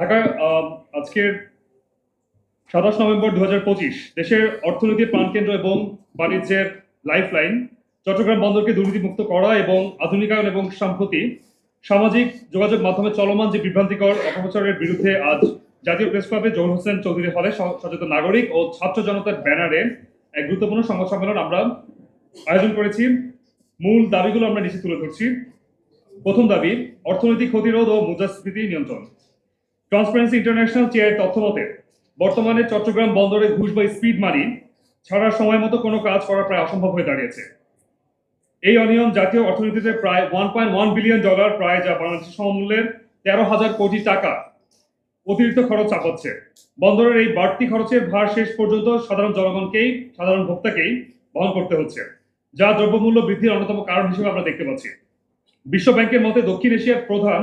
ঢাকা আহ, আজকের সাতাশ নভেম্বর দু হাজার পঁচিশ দেশের অর্থনীতির প্রাণকেন্দ্র এবং বাণিজ্যের লাইফলাইন চট্টগ্রাম বন্দরকে দুর্নীতিমুক্ত করা এবং আধুনিকায়ন এবং সম্প্রতি সামাজিক যোগাযোগ মাধ্যমে চলমান যে বিভ্রান্তিকর অপপ্রচারের বিরুদ্ধে আজ জাতীয় প্রেস ক্লাবে জহুর হোসেন চৌধুরী হলে সচেতন নাগরিক ও ছাত্র জনতার ব্যানারে এক গুরুত্বপূর্ণ সংবাদ সম্মেলন আমরা আয়োজন করেছি। মূল দাবিগুলো আমরা নিচে তুলে ধরছি। প্রথম দাবি অর্থনৈতিক ক্ষতিরোধ ও মুদ্রাস্ফীতি নিয়ন্ত্রণ। ট্রান্সপারেন্সি ইন্টারন্যাশনাল চেয়ার তথ্যমতে বর্তমানে চট্টগ্রাম বন্দরে ঘুষ বা স্পিড মানি ছাড়ার সময় মতো কোনো কাজ করা প্রায় অসম্ভব হয়ে দাঁড়িয়েছে। এই অনিয়ম জাতীয় অর্থনীতিতে প্রায় one point one billion dollar প্রায় যা বাংলাদেশের সমমূল্যের তেরো হাজার কোটি টাকা অতিরিক্ত খরচ চাপাচ্ছে। বন্দরের এই বাড়তি খরচের ভার শেষ পর্যন্ত সাধারণ জনগণকেই, সাধারণ ভোক্তাকেই বহন করতে হচ্ছে, যা দ্রব্যমূল্য বৃদ্ধির অন্যতম কারণ হিসেবে আমরা দেখতে পাচ্ছি। বিশ্ব ব্যাংকের মতে দক্ষিণ এশিয়ার প্রধান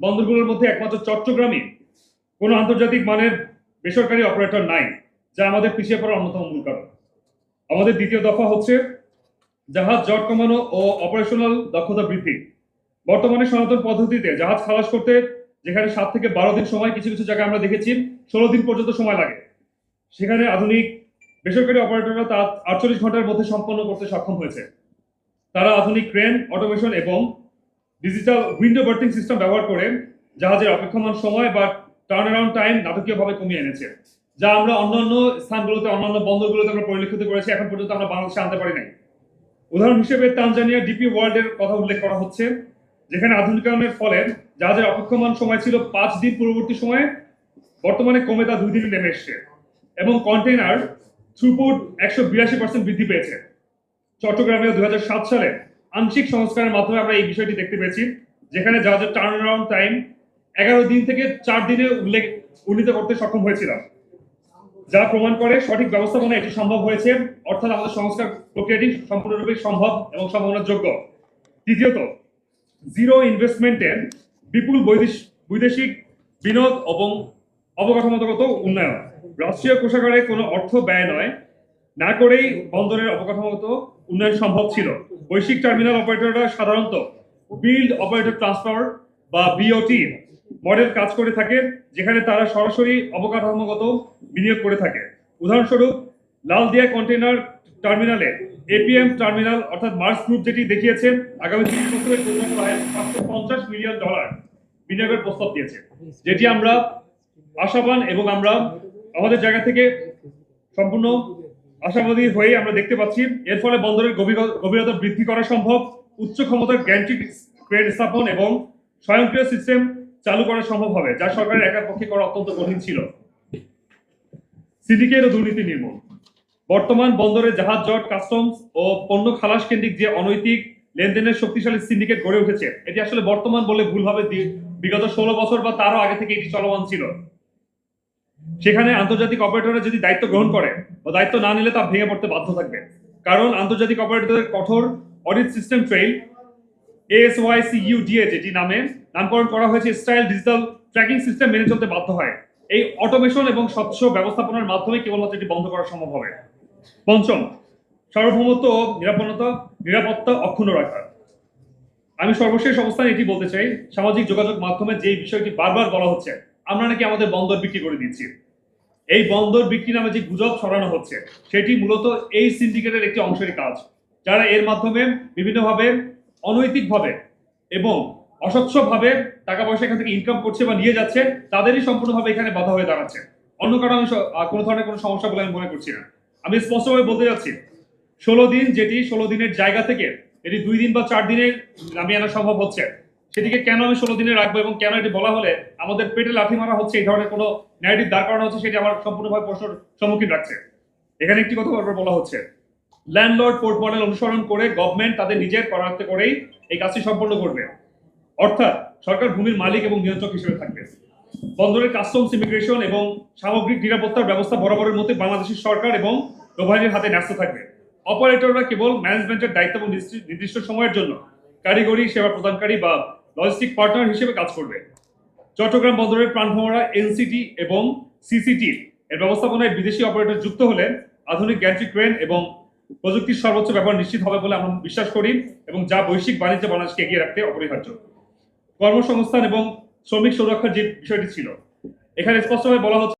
বন্দরগুলোর মধ্যে একমাত্র চট্টগ্রামই কোনো আন্তর্জাতিক মানের বেসরকারি অপারেটর নাই, যা আমাদের পিছিয়ে পড়ার অন্যতম মূল কারণ। আমাদের দ্বিতীয় দফা হচ্ছে জাহাজ জট কমানো ও অপারেশনাল দক্ষতা বৃদ্ধি। বর্তমানে সনাতন পদ্ধতিতে জাহাজ খালাস করতে যেখানে সাত থেকে বারো দিন সময়, কিছু কিছু জায়গায় আমরা দেখেছি, ষোলো দিন পর্যন্ত সময় লাগে। সেখানে আধুনিক বেসরকারি অপারেটররা তা আটচল্লিশ ঘণ্টার মধ্যে সম্পন্ন করতে সক্ষম হয়েছে। তারা আধুনিক ক্রেন অটোমেশন এবং ডিজিটাল উইন্ডো বার্থিং সিস্টেম ব্যবহার করে জাহাজের অপেক্ষমান সময় বা টার্ন অ্যারাউন্ড টাইম নাটকীয়ভাবে কমিয়ে এনেছে, যা আমরা অন্যান্য স্থানগুলোতে, অন্যান্য বন্দরগুলোতে আমরা পরিলক্ষিত করেছি, এখন পর্যন্ত আমরা বাংলাদেশে আনতে পারি নাই। উদাহরণ হিসেবে তানজানিয়া ডিপি ওয়ার্ল্ডের কথা উল্লেখ করা হচ্ছে, যেখানে আধুনিকায়নের ফলে জাহাজের অপেক্ষমান সময় ছিল পাঁচ দিন পূর্ববর্তী সময়ে, বর্তমানে কমে তা দুই দিনে নেমে এসছে এবং কন্টেইনার থ্রুপুট একশো বিরাশি পার্সেন্ট বৃদ্ধি পেয়েছে। চট্টগ্রামে দুই হাজার সাত সালে আংশিক সংস্কারের মাধ্যমে আমরা এই বিষয়টি দেখতে পেয়েছি, যেখানে জাহাজের টার্ন অ্যারাউন্ড টাইম এগারো দিন থেকে চার দিনে উল্লেখ উন্নীত করতে সক্ষম হয়েছিলাম, যা প্রমাণ করে সঠিক ব্যবস্থাপনা এটি সম্ভব হয়েছে। অর্থাৎ আমাদের সংস্কার প্রক্রিয়াটি সম্পূর্ণরূপে সম্ভব এবং সম্ভাবনার যোগ্য তৃতীয়ত জিরো ইনভেস্টমেন্টের বিপুল বৈদেশ- বৈদেশিক বিনোদ এবং অবকাঠামোগত উন্নয়ন। রাষ্ট্রীয় কোষাগারে কোনো অর্থ ব্যয় নয়, না করেই বন্দরের অবকাঠামোগত উন্নয়ন সম্ভব ছিল। বৈশ্বিক টার্মিনাল অপারেটররা সাধারণত বিল্ড অপারেটর ট্রান্সফার বা বিওটি মডেল কাজ করে থাকে, যেখানে তারা সরাসরি অবকাঠামোগত বিনিয়োগ করে থাকে। উদাহরণস্বরূপ লালদিয়া কন্টেইনার টার্মিনালে এপিএম টার্মিনাল অর্থাৎ মার্স গ্রুপ যেটি দেখিয়েছে, আগামী তিরিশ বছরের পাঁচশো পঞ্চাশ মিলিয়ন ডলার বিনিয়োগের প্রস্তাব দিয়েছে, যেটি আমরা আশাবান এবং আমরা আমাদের জায়গা থেকে সম্পূর্ণ আশাবাদী হয়ে আমরা দেখতে পাচ্ছি। এর ফলে বন্দরের গভীরতা বৃদ্ধি করা সম্ভব। উচ্চ ক্ষমতার গ্যান্ট্রিক ক্রেন স্থাপন এবং স্বয়ংক্রিয় সিস্টেম চালু করা সম্ভব হবে, যা সরকারের একার পক্ষে করা অত্যন্ত কঠিন ছিল। সিন্ডিকেট ও দুর্নীতি নির্মূল। বর্তমান বন্দরে জাহাজ জট, কাস্টমস ও পণ্য খালাস কেন্দ্রিক যে অনৈতিক লেনদেনের শক্তিশালী সিন্ডিকেট গড়ে উঠেছে, এটি আসলে বর্তমান বলে ভুল হবে বিগত ষোলো বছর বা তারও আগে থেকে এটি চলমান ছিল। সেখানে আন্তর্জাতিক অপারেটররা যদি দায়িত্ব গ্রহণ করে বা দায়িত্ব না নিলে তা ভেঙে পড়তে বাধ্য থাকবে। কারণ আন্তর্জাতিক অপারেটরদের কঠোর অডিট সিস্টেম ট্রেইল এএসওয়াইসিইউডিএ যেটি নামে। নামকরণ করা হয়েছে স্টাইল ডিজিটাল ট্র্যাকিং সিস্টেম মেনে চলতে বাধ্য হয়। এই অটোমেশন এবং স্বচ্ছ ব্যবস্থাপনার মাধ্যমে কেবলমাত্র এটি বন্ধ করা সম্ভব হবে। পঞ্চম সার্বভৌমত্ব ও নিরাপত্তা নিরাপত্তা অক্ষুণ্ণ রাখা আমি সর্বশেষ অবস্থানে এটি বলতে চাই, সামাজিক যোগাযোগ মাধ্যমে যে বিষয়টি বারবার বলা হচ্ছে, আমরা নাকি আমাদের বন্দর বিক্রি করে দিচ্ছি। এই বন্দর বিক্রি নামে যে গুজব ছড়ানো হচ্ছে, সেটি মূলত এই সিন্ডিকেটের একটি অংশের কাজ, যারা এর মাধ্যমে বিভিন্নভাবে অনৈতিকভাবে এবং অস্বচ্ছভাবে টাকা পয়সা এখান থেকে ইনকাম করছে বা নিয়ে যাচ্ছে, তাদেরই সম্পূর্ণভাবে এখানে বাধা হয়ে দাঁড়াচ্ছে। অন্য কারণে আমি কোনো ধরনের কোনো সমস্যা বলে আমি মনে করছি না। আমি স্পষ্টভাবে বলতে যাচ্ছি, ষোলো দিন যেটি ষোলো দিনের জায়গা থেকে, এটি দুই দিন বা চার দিনের নামিয়ে আনা সম্ভব হচ্ছে। সেটিকে কেন আমি ষোলো দিনে রাখব এবং কেন এটি বলা হলে আমাদের পেটে লাঠি মারা হচ্ছে, এই ধরনের কোনো ন্যারেটিভ দাঁড় করানো হচ্ছে, সেটি আমার সম্পূর্ণভাবে প্রশ্নের সম্মুখীন রাখছে। এখানে একটি কথা বলা হচ্ছে ল্যান্ডলর্ড পোর্ট মডেল অনুসরণ করে গভর্নমেন্ট তাদের নিজের করাতে করেই এই কাজটি সম্পন্ন করবে। অর্থাৎ সরকার ভূমির মালিক এবং নিয়ন্ত্রক হিসেবে থাকবে। বন্দরের কাস্টমস ইমিগ্রেশন এবং সামগ্রিক নিরাপত্তার ব্যবস্থা বরাবরের মধ্যে বাংলাদেশের সরকার এবং নৌবাহিনীর হাতে ন্যস্ত থাকবে। অপারেটররা কেবল ম্যানেজমেন্টের দায়িত্ব এবং নির্দিষ্ট সময়ের জন্য কারিগরি সেবা প্রদানকারী বা লজিস্টিক পার্টনার হিসেবে কাজ করবে। চট্টগ্রাম বন্দরের প্রাণভোমরা এনসিটি এবং সিসিটি এর ব্যবস্থাপনায় বিদেশি অপারেটর যুক্ত হলে আধুনিক গ্যান্ট্রিক ক্রেন এবং প্রযুক্তির সর্বোচ্চ ব্যবহার নিশ্চিত হবে বলে আমরা বিশ্বাস করি এবং যা বৈশ্বিক বাণিজ্য বাংলাদেশকে এগিয়ে রাখতে অপরিহার্য। কর্মসংস্থান এবং শ্রমিক সুরক্ষার যে বিষয়টি ছিল, এখানে স্পষ্টভাবে বলা হচ্ছে